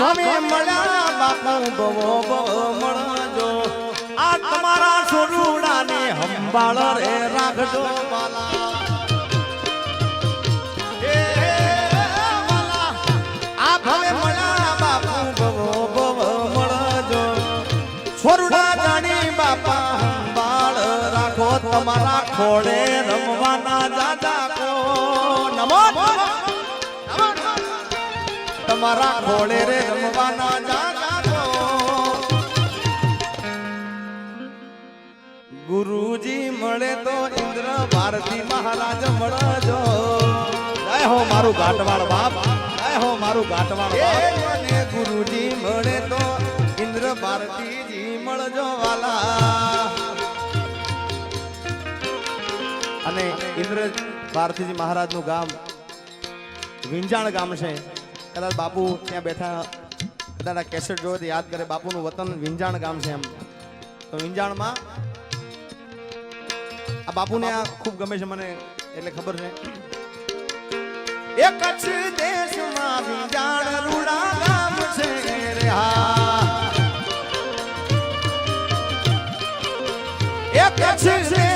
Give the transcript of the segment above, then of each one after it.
ઓ મળ્યા બાપુ બવો બવો મળજો આ તમારા સોરુડાને હંભાળ રે, રાખજો બાલા આ ભલે મળ્યા બાપુ બવો બવો મળજો છોરુડા જાણી બાપા હંભાળ રાખો, તમારા ખોડે રમવાના દાદા કો. તમારા ખોળે રે રમવાના જાગો ગુરુજી મળે તો ઇન્દ્ર ભારતી મહારાજ મળજો. જય હો મારું ઘાટવાળ બાપ જય હો મારું ઘાટવાળ બાપ. મને ગુરુજી મળે તો ઇન્દ્ર ભારતીજી મળજો વાલા. અને ઇન્દ્ર ભારતીજી મહારાજનું ગામ વિંજાણ ગામ છે. કદાચ બાપુ ત્યાં બેઠા કદાચ કેસેટ જોવે યાદ કરે, બાપુનું વતન વિંજાણ ગામ છે એમ. તો વિંજાણમાં આ બાપુને આ ખૂબ ગમે છે મને એટલે ખબર છે. એ કચ્છ દેશમાં વિંજાણ રૂડા ગામ છે રે હા. એ કચ્છ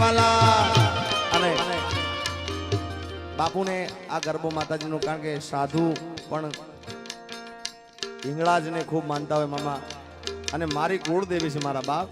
વાલા. અને બાપુને આ ગરબો માતાજીનું કારણ કે સાધુ પણ હિંગળાજને ખૂબ માનતા હોય મામા. અને મારી કુળદેવી છે મારા બાપ.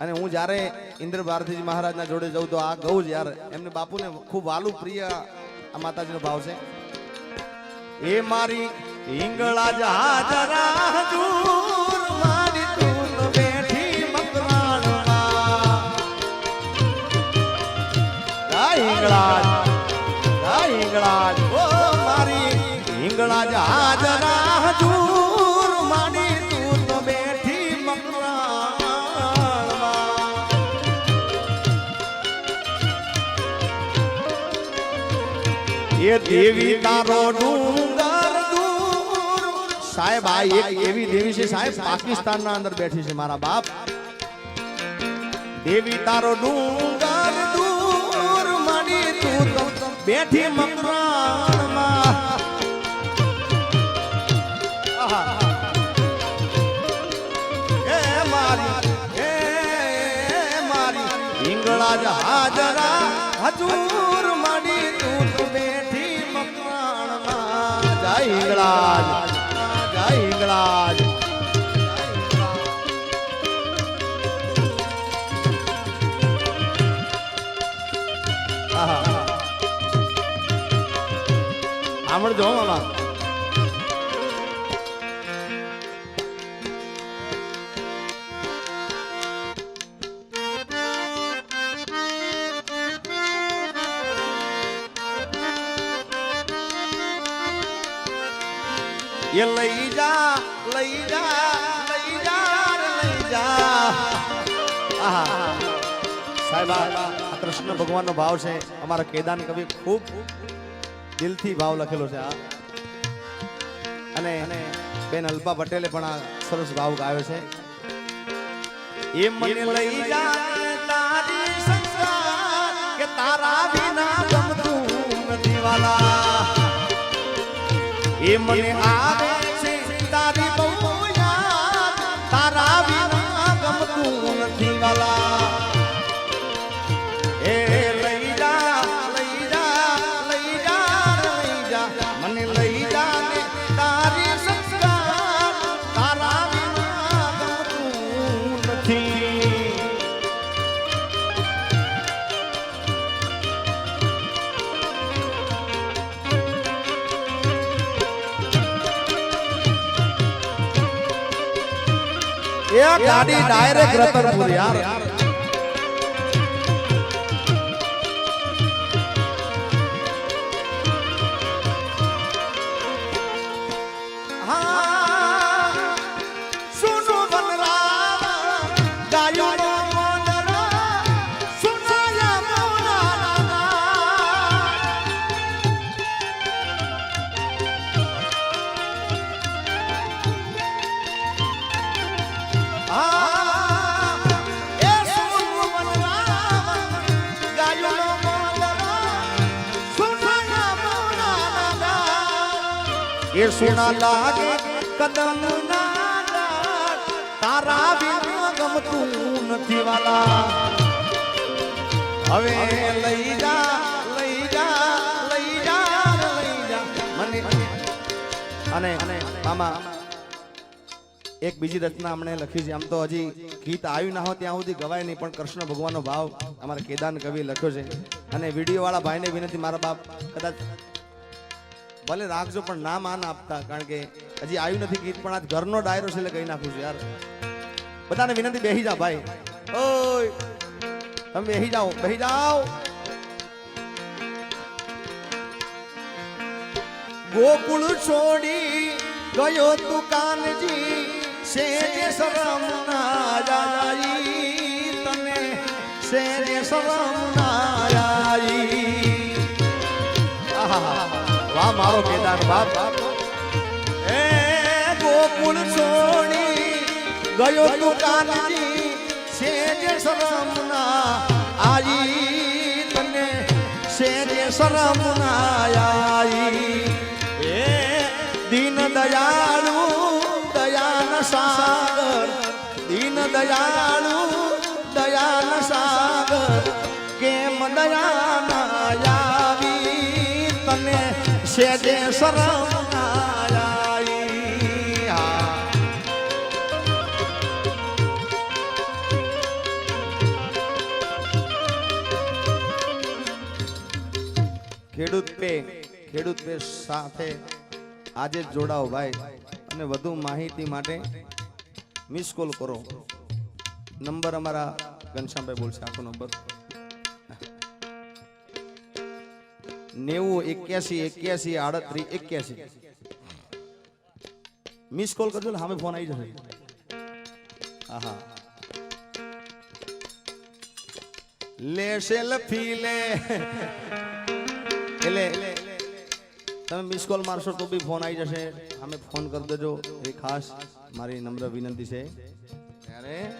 અને હું જ્યારે ઇન્દ્ર ભારતીજી મહારાજના જોડે જવું તો આ ગઉં જ યાર. એમને બાપુને ખૂબ વાલું પ્રિય આ માતાજીનો ભાવ છે. એ મારી હિંગળા હાજરા દૂર મારી તું બેઠી મકરાણમાં જય હિંગળાજ ઓ મારી હિંગળાજ હાજરા એ દેવી તારો ડુંગર સાહેબ, આ એક એવી દેવી છે, સાહેબ, પાકિસ્તાનના અંદર બેઠી છે મારા બાપ. દેવી તારો ડુંગર દૂર મારી તું બેઠી મકરાણમાં એ મારી એ મારી હિંગળા જ હજુર જય હિંગળાજ જય હિંગળાજ આહા. સાંભળજો એ લઈ જા લઈ જા લઈ જા લઈ જા. આહા. સાહેબ આ આ કૃષ્ણ ભગવાનનો ભાવ છે. અમારા કેદાન કવિ ખૂબ દિલથી ભાવ લખેલો છે આ. અને બેન અલ્પા પટેલે પણ આ સરસ ભાવ ગાયો છે. એ મને લઈ જા તારી સંસાર કે તારા વિના ગમતું નથી વાલા. એ મને આવે ગાડી ડાયરેક્ટ રતનપુર યાર. એ સોના લાગે, કદમ ના તારા વિના ગમતું નથી વાલા. હવે લઈ જા લઈ જા લઈ જા લઈ જા, મને અને મામા, એક બીજી રચના અમને લખી છે. આમ તો હજી ગીત આવ્યું ના હોય ત્યાં સુધી ગવાય નહીં, પણ કૃષ્ણ ભગવાનનો ભાવ અમારા કેદાન કવિ લખ્યો છે. અને વીડિયો વાળા ભાઈને વિનંતી, મારા બાપ કદાચ ભલે રાખજો, પણ નામ આ આપતા, કારણ કે હજી આવ્યું નથી ગીત, પણ આ ઘરનો ડાયરો છે એટલે કહી નાખું છું યાર. બધાને વિનંતી, બેહી જા ભાઈ. ઓય, તમે બેહી જાઓ બેહી જાઓ. ગોકુળ છોડી ગયો તું કાનજી, શેરે શરમ ના જાય તને શેરે શરમ મારો કેદાર બાપ. એ ગોકુળ છોડી ગયો તું કાનજી શેરે શરમ ના આઈ. તને શેરે શરમ ના આઈ. એ દીન દયાળુ દયાન સાગર, દીન દયાળુ દયાન સાગર, કેમ દયા ના આવી તને શરમ ના આવી હા ખેડૂત પે ખેડૂત પે સાથે આજે જ જોડાઓ ભાઈ અને વધુ માહિતી માટે મિસ કોલ કરો. નંબર અમારા ઘનશ્યામભાઈ બોલશે, આખો નંબર નેવું, એક્યાસી એક્યાસી, આડત્રીસ, એક્યાસી. મિસ કોલ કરજો સામે ફોન આવી જશે. આહા. લે સેલ્ફી લે. એટલે તમે મિસ કોલ મારશો તો બી ફોન આવી જશે. અમે ફોન કરી દેજો. એ ખાસ મારી નમ્ર વિનંતી છે. ત્યારે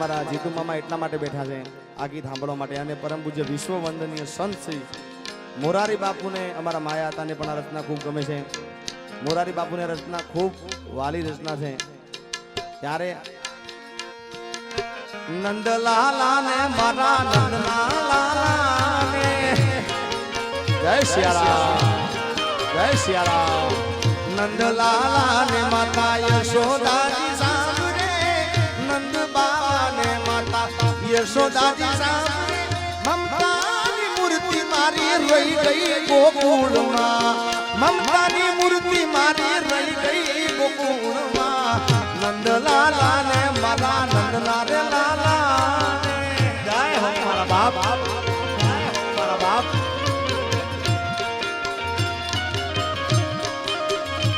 અમારા જીતુ મામા એટલા માટે બેઠા છે, આ ગીત સાંભળવા માટે. અને પરમ પૂજ્ય વિશ્વ વંદનીય સંત શ્રી મોરારી બાપુને અમારા માયા હતાને પણ આ રચના ખૂબ ગમે છે. મોરારી બાપુને રચના ખૂબ વાલી રચના છે. ત્યારે નંદલાલાને મારા નંદલાલાને જય સિયારામ જય સિયારામ નંદલાલાને માતા યશોદાજી યશોદાજી સાંભળે મમતાની મૂર્તિ મારી રહી ગઈ ગોકુળમાં. મમતાની મૂર્તિ મારી રહી ગઈ ગોકુળમાં. નંદલાલા ને મારા નંદલા રે લાલા જય હો મારા બાપ. જય મારા બાપ.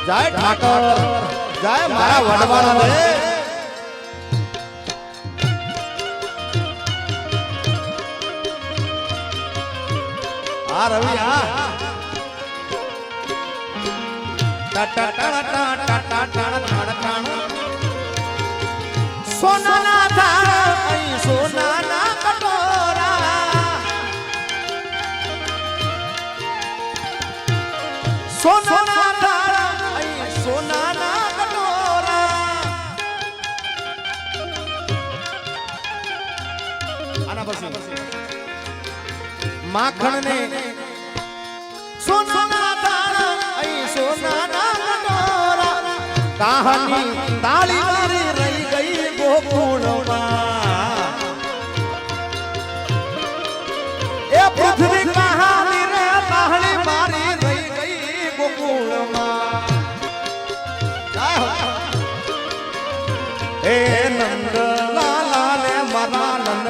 જય ઠાકર. જય મારા વડવાના હા રવિ હા સોનાના ધારા એ નંદ લાલા ને મારા નંદ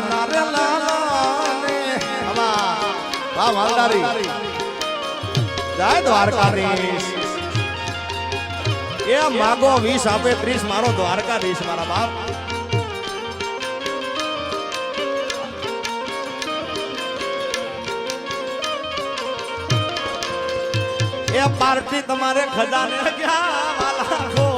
એ માગો વીસ આપે ત્રીસ, મારો દ્વારકાધીશ, મારા બાપ. એ પાર્ટી તમારે ખજાને વાલા